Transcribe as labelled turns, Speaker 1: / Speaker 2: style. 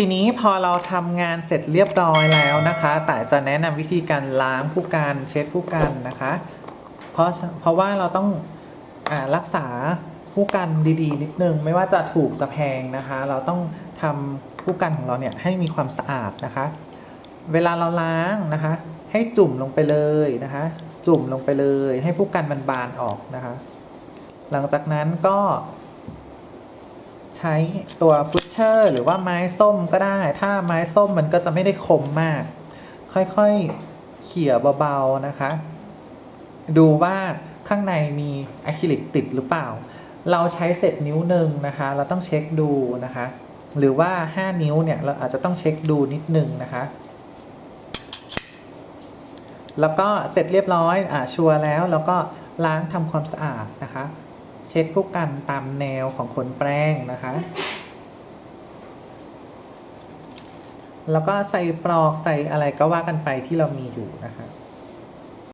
Speaker 1: ทีนี้พอเราทำงานเสร็จเรียบร้อยแล้วนะคะ แต่จะแนะนำวิธีการล้างผู้กันเช็ดผู้กันนะคะ เพราะเพราะว่าเราต้องอรักษาผู้กันดีๆ นิดนึง ไม่ว่าจะถูกจะแพงนะคะ เราต้องทำผู้กันของเราเนี่ยให้มีความสะอาดนะคะ เวลาเราล้างนะคะ ให้จุ่มลงไปเลยนะคะ จุ่มลงไปเลย ให้ผู้กันมันบานออกนะคะ หลังจากนั้นก็ ใช้ตัวพุชเชอร์หรือว่าไม้ส้มก็ได้ ถ้าไม้ส้มมันก็จะไม่ได้คมมาก ค่อยๆเขี่ยเบาๆนะคะ ดูว่าข้างในมีอะคริลิกติดหรือเปล่า เราใช้เสร็จนิ้วหนึ่งนะคะ เราต้องเช็คดูนะคะ หรือว่า 5 นิ้วเนี่ยเราอาจจะต้องเช็คดูนิดนึงนะคะ แล้วก็เสร็จเรียบร้อยอ่าชัวร์แล้วแล้วก็ล้างทำความสะอาดนะคะ เช็ดพวกกันตามแนวของขนแปรงนะคะ แล้วก็ใส่ปลอกใส่อะไรก็ว่ากันไปที่เรามีอยู่นะคะ